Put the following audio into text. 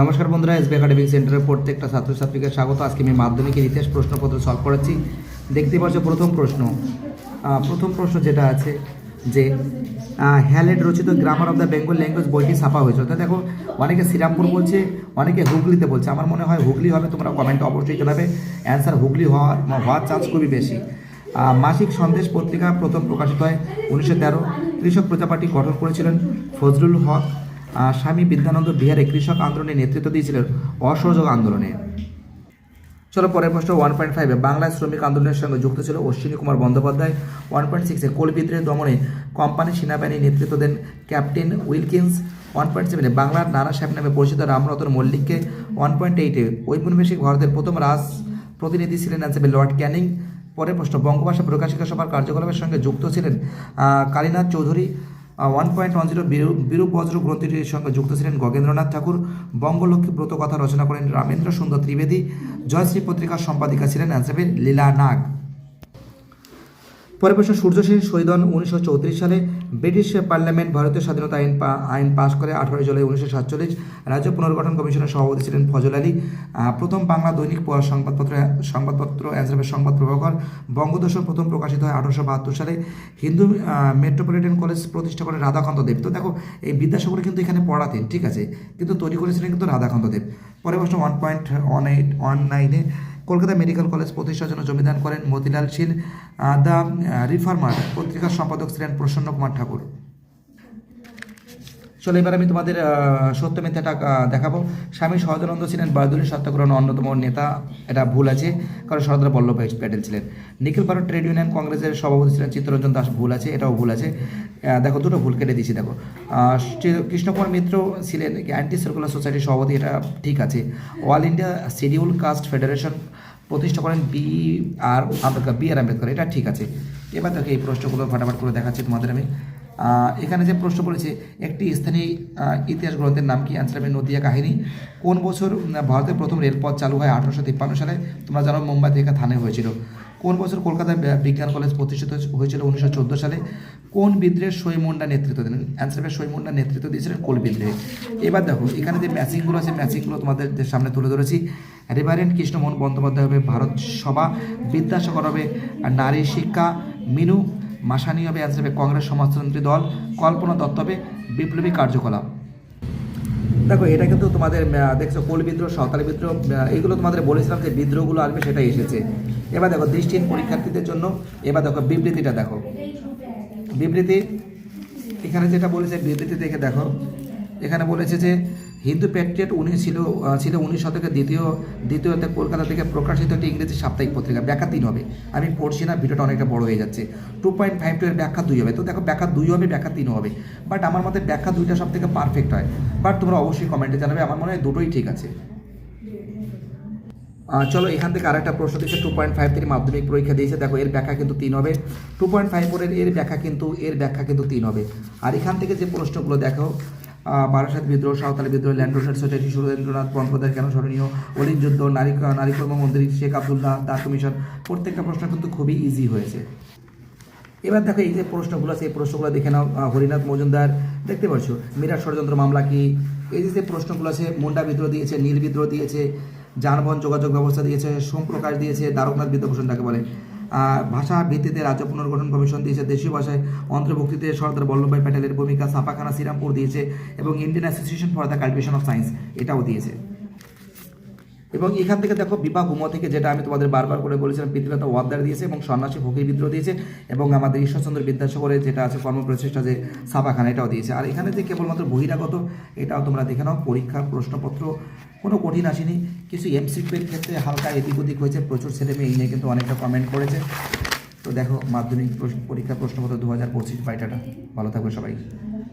নমস্কার বন্ধুরা SB academic সেন্টারের প্রত্যেকটা ছাত্রছাত্রীকে স্বাগত। আজকে আমি মাধ্যমিকের ইতিহাস প্রশ্নপত্র সলভ করাচ্ছি দেখতে পাচ্ছ প্রথম প্রশ্ন। প্রথম প্রশ্ন যেটা আছে যে হ্যালেড রচিত grammar of the Bengal language বইটি ছাপা হয়েছে। অর্থাৎ দেখো, অনেকে শ্রীরামপুর বলছে, অনেকে হুগলিতে বলছে। আমার মনে হয় হুগলি হবে, তোমরা কমেন্টে অবশ্যই জানাবে। অ্যান্সার হুগলি হওয়ার হওয়ার চান্স খুবই বেশি। মাসিক সন্দেশ পত্রিকা প্রথম প্রকাশিত হয় উনিশশো তেরো। কৃষক প্রজাপার্টি গঠন করেছিলেন ফজলুল হক। স্বামী বিদ্যানন্দ বিহারে কৃষক আন্দোলনে নেতৃত্ব দিয়েছিলেন অসহযোগ আন্দোলনে। চলো পরের প্রশ্ন ওয়ান পয়েন্ট ফাইভে বাংলায় শ্রমিক আন্দোলনের সঙ্গে যুক্ত ছিল অশ্বিনী কুমার বন্দ্যোপাধ্যায়। ওয়ান পয়েন্ট সিক্সে কোল বিদ্রোহ দমনে কোম্পানি সেনাবাহিনী নেতৃত্ব দেন ক্যাপ্টেন উইলকিন্স। ওয়ান পয়েন্ট সেভেনে বাংলার নানা সাহেব নামে পরিচিত রামরতন মল্লিককে। ওয়ান পয়েন্ট এইটে ঔপনিবেশিক ভারতের প্রথম রাজ প্রতিনিধি ছিলেন হিসেবে লর্ড ক্যানিং। পরের প্রশ্ন, বঙ্গভাষা প্রকাশিকা সভার কার্যকলাপের সঙ্গে যুক্ত ছিলেন Kalinath Chowdhury. One point one zero বিরূপ বজ্র গ্রন্থিটির সঙ্গে যুক্ত ছিলেন গগেন্দ্রনাথ ঠাকুর। বঙ্গলক্ষ্মী ব্রতকথা রচনা করেন রামেন্দ্র সুন্দর ত্রিবেদী। জয়শ্রী পত্রিকার সম্পাদিকা ছিলেন অ্যান্সাবে লীলা নাগ। পরের প্রশ্ন সূর্য সেন শহীদ হন উনিশশো সালে। ব্রিটিশ পার্লামেন্ট ভারতীয় স্বাধীনতা আইন আইন পাশ করে আঠারোই জুলাই উনিশশো সাতচল্লিশ রাজ্য পুনর্গঠন কমিশনের সভাপতি ছিলেন ফজল আলী। প্রথম বাংলা দৈনিক সংবাদপত্র সংবাদপত্র অ্যান্সারের সংবাদ প্রভাকর। বঙ্গদর্শন প্রথম প্রকাশিত হয় আঠারোশো বাহাত্তর সালে। হিন্দু মেট্রোপলিটন কলেজ প্রতিষ্ঠা করেন রাধাকান্ত দেব। তো দেখো, এই বিদ্যাসাগর কিন্তু এখানে পড়াতেন, ঠিক আছে? কিন্তু তৈরি করেছিলেন কিন্তু রাধাকান্ত দেব। পরের প্রশ্ন one point one eight one নাইনে কলকাতা মেডিকেল কলেজ প্রতিষ্ঠার জন্য জমিদান করেন মতিলাল শীল দ্য রিফার্মার পত্রিকার সম্পাদক ছিলেন প্রসন্ন কুমার ঠাকুর। চলো এবার আমি তোমাদের সত্য মিথ্যাটা দেখাবো। স্বামী সহজানন্দ ছিলেন বায়ুদলীয় সত্যাগ্রহণ অন্যতম নেতা। এটা ভুল আছে, কারণ সর্দার বল্লভভাই প্যাটেল ছিলেন। নিখিল ভারত ট্রেড ইউনিয়ন কংগ্রেসের সভাপতি ছিলেন চিত্তরঞ্জন দাস, ভুল আছে, এটাও ভুল আছে। দেখো, দুটো ভুল কেটে দিয়েছি, দেখো। কৃষ্ণকুমার মিত্র ছিলেন অ্যান্টি সার্কুলার সোসাইটির সভাপতি, এটা ঠিক আছে। All India schedule caste federation প্রতিষ্ঠা করেন B R Ambedkar, B R Ambedkar, এটা ঠিক আছে। এবার দেখো, এই প্রশ্নগুলো ফাটাফাট করে দেখাচ্ছি তোমাদের আমি। এখানে যে প্রশ্ন করেছে একটি স্থানীয় ইতিহাস গ্রন্থের নাম কি? অ্যান্সার হবে নদিয়া কাহিনী। কোন বছর ভারতের প্রথম রেলপথ চালু হয়? আঠারোশো তিপ্পান্ন সালে। তোমরা জানো, মুম্বাই থেকে থানে হয়েছিল। কোন বছর কলকাতায় বিজ্ঞান কলেজ প্রতিষ্ঠিত হয়েছিল? উনিশশো চোদ্দ সালে। কোন বিদ্রোহের সৈমুন্ডা নেতৃত্ব দিলেন? অ্যান্সার হবে সৈমুন্ডা নেতৃত্ব দিয়েছিলেন কোল বিদ্রোহে। এবার দেখো, এখানে যে ম্যাচিংগুলো আছে ম্যাচিংগুলো তোমাদের সামনে তুলে ধরেছি। রেভারেন্ট কৃষ্ণমোহন বন্দ্যোপাধ্যায় হবে ভারত সভা। বিদ্যাসাগর হবে নারী শিক্ষা। মিনু মাসানি হবে অ্যান্সার হবে কংগ্রেস সমাজতন্ত্রী দল, কল্পনা দত্ত হবে বিপ্লবী কার্যকলাপ। দেখো, এটা কিন্তু তোমাদের দেখছ, কোল বিদ্রোহ, সাঁওতালি বিদ্রোহ এইগুলো তোমাদের বলেছিলাম যে বিদ্রোহগুলো আসবে, সেটাই এসেছে। এবার দেখো, দৃষ্টিহীন পরীক্ষার্থীদের জন্য, এবার দেখো, বিবৃতিটা দেখো। বিবৃতি, এখানে যেটা বলেছে, বিবৃতি দেখে দেখো। এখানে বলেছে যে হিন্দু প্যাট্রিয়ট উনি ছিল ছিল উনিশ শতকের দ্বিতীয়, দ্বিতীয়তে কলকাতা থেকে প্রকাশিত একটি ইংরেজি সাপ্তাহিক পত্রিকা, ব্যাখ্যা তিন হবে। আমি পড়ছি না, ভিডিওটা অনেকটা বড় হয়ে যাচ্ছে। টু পয়েন্ট ফাইভ টু এর ব্যাখ্যা দুই হবে। তো দেখো, ব্যাখ্যা দুই হবে, ব্যাখ্যা তিন হবে। বাট আমার মতে ব্যাখ্যা দুইটা সব থেকে পারফেক্ট হয়। বাট তোমরা অবশ্যই কমেন্টে জানাবে, আমার মনে হয় দুটোই ঠিক আছে। চলো, এখান থেকে আরেকটা প্রশ্ন দিচ্ছে, টু পয়েন্ট ফাইভ থ্রি মাধ্যমিক পরীক্ষা দিয়েছে। দেখো, এর ব্যাখ্যা কিন্তু তিন হবে। টু পয়েন্ট ফাইভ ফোরের এর ব্যাখ্যা কিন্তু, এর ব্যাখ্যা কিন্তু তিন হবে। আর এখান থেকে যে প্রশ্নগুলো দেখো বারাসাত বিদ্রোহ, সাঁওতালি বিদ্রোহ, ল্যান্ড রোডার সোসাইটি সুরেন্দ্রনাথ বন্দ্যোপাধ্যায় কেন স্মরণীয়? অলিন যুদ্ধ, নারী নারী কর্ম মন্ত্রী শেখ আবদুল্লাহ দা কমিশন প্রত্যেকটা প্রশ্ন কিন্তু খুবই ইজি হয়েছে। এবার দেখো এই যে প্রশ্নগুলো, সেই প্রশ্নগুলো দেখে নাও হরিনাথ মজুমদার। দেখতে পাচ্ছ মিরাট ষড়যন্ত্র মামলা কি? এই যে প্রশ্নগুলো আছে, মুন্ডা বিদ্রোহ দিয়েছে, নীল বিদ্রোহ দিয়েছে, যানবাহন যোগাযোগ ব্যবস্থা দিয়েছে সোমপ্রকাশ দিয়েছে, দ্বারকনাথ বিদ্যাভূষণ তাকে বলে। ভাষা ভিত্তিতে রাজ্য পুনর্গঠন কমিশন দিয়েছে, দেশীয় ভাষায় অন্তর্ভুক্তিতে সর্দার বল্লভভাই প্যাটেলের ভূমিকা ছাপাখানা শ্রীরামপুর দিয়েছে এবং Indian association for the cultivation of science এটাও দিয়েছে। এবং এখান থেকে দেখো বিপাক উম থেকে যেটা আমি তোমাদের বারবার করে বলেছিলাম, পিতৃলতা ওয়াবদার দিয়েছে এবং সন্ন্যাসী ফকির বিদ্রোহ দিয়েছে এবং আমাদের ঈশ্বরচন্দ্র বিদ্যাসাগরের যেটা আছে কর্মপ্রচেষ্টা যে ছাপাখানা এটাও দিয়েছে। আর এখানে যে কেবলমাত্র বহিরাগত, এটাও তোমরা দেখে নাও, পরীক্ষার প্রশ্নপত্র, কোনো কঠিন আসেনি। কিছু এমসিকিউর ক্ষেত্রে হালকা এদিক ওদিক হয়েছে, প্রচুর ছেলে মেয়ে, এই নিয়ে কিন্তু অনেকটা কমেন্ট করেছে। তো দেখো, মাধ্যমিক পরীক্ষার প্রশ্নপত্র দু হাজার পঁচিশ বাইটাটা ভালো থাকবে সবাই।